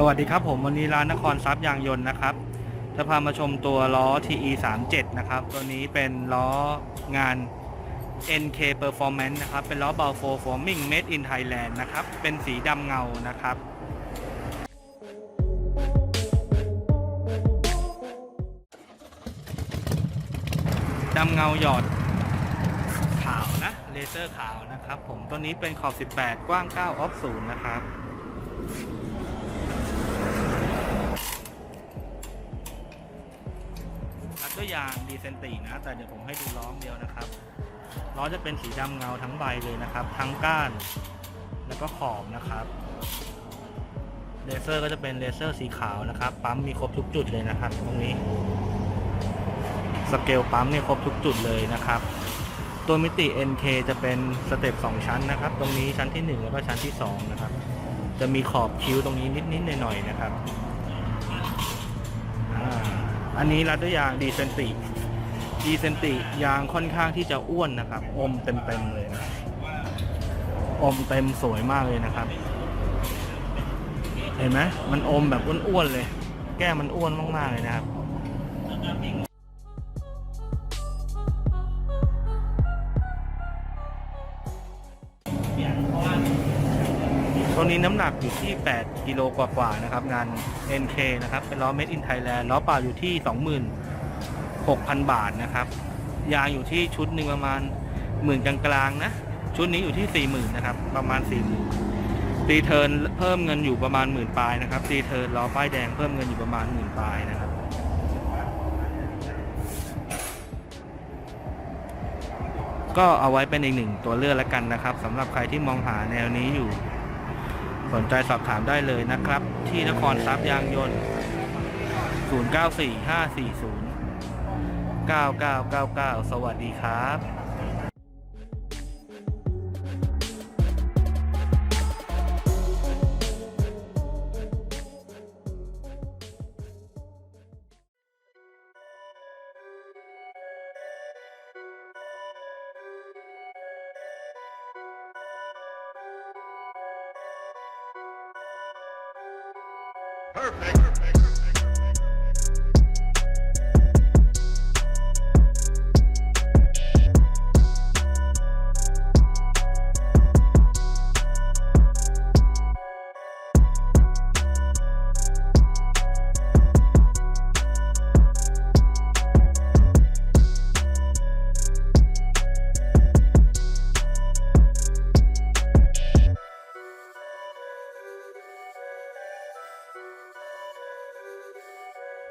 สวัสดีครับผมวันนี้ร้านนครทรัพย์ยางยนต์นะครับ จะพามาชมตัวล้อ TE 3 7นะครับ ตัวนี้เป็นล้องาน NK Performance นะครับ เป็นล้อ b a l f o Forming Made in Thailand นะครับ เป็นสีดำเงานะครับ ดำเงาหยอดขาวนะ เลเซอร์ขาวนะครับ ผมตัวนี้เป็นขอบ 18 กว้าง9ออฟ0นะครับ ด้วยยางดีเซนตินะ แต่เดี๋ยวผมให้ดูล้อเดียวนะครับล้อจะเป็นสีดำเงาทั้งใบเลยนะครับ ทั้งก้าน แล้วก็ขอบนะครับเลเซอร์ก็จะเป็นเลเซอร์สีขาวนะครับ ปั๊มมีครบทุกจุดเลยนะครับ ตรงนี้ สเกลปั๊มเนี่ยครบทุกจุดเลยนะครับ ตัวมิติ NK จะเป็นสเต็ป2ชั้นนะครับ ตรงนี้ชั้นที่ 1 แล้วก็ชั้นที่ 2 นะครับ จะมีขอบคิ้วตรงนี้นิดๆหน่อยๆนะครับ อันนี้รัดด้วยยางดีเซนติดีเซนติยางค่อนข้างที่จะอ้วนนะครับ อมเต็มๆเลยนะอมเต็มสวยมากเลยนะครับ เห็นไหมมันอมแบบอ้วนๆเลย แก้มมันอ้วนมากๆเลยนะครับ ตัวนี้น้ำหนักอยู่ที่ 8 กิโลกว่าๆนะครับ งาน NK นะครับ เป็นล้อ Made in Thailand ล้อเปล่าอยู่ที่ 26,000 บาทนะครับ ยางอยู่ที่ชุดหนึ่งประมาณหมื่นกลางๆนะ ชุดนี้อยู่ที่ 40,000นะครับ ประมาณ 40,000ตีเทิร์นเพิ่มเงินอยู่ประมาณหมื่นปลายนะครับตีเทิร์นล้อป้ายแดงเพิ่มเงินอยู่ประมาณหมื่นปลายนะครับก็เอาไว้เป็นอีกหนึ่งตัวเลือกแล้วกันนะครับสำหรับใครที่มองหาแนวนี้อยู่ สนใจสอบถามได้เลยนะครับ ที่นครทรัพย์ยางยนต์ 094540 9999 สวัสดีครับ Perfect. Perfect.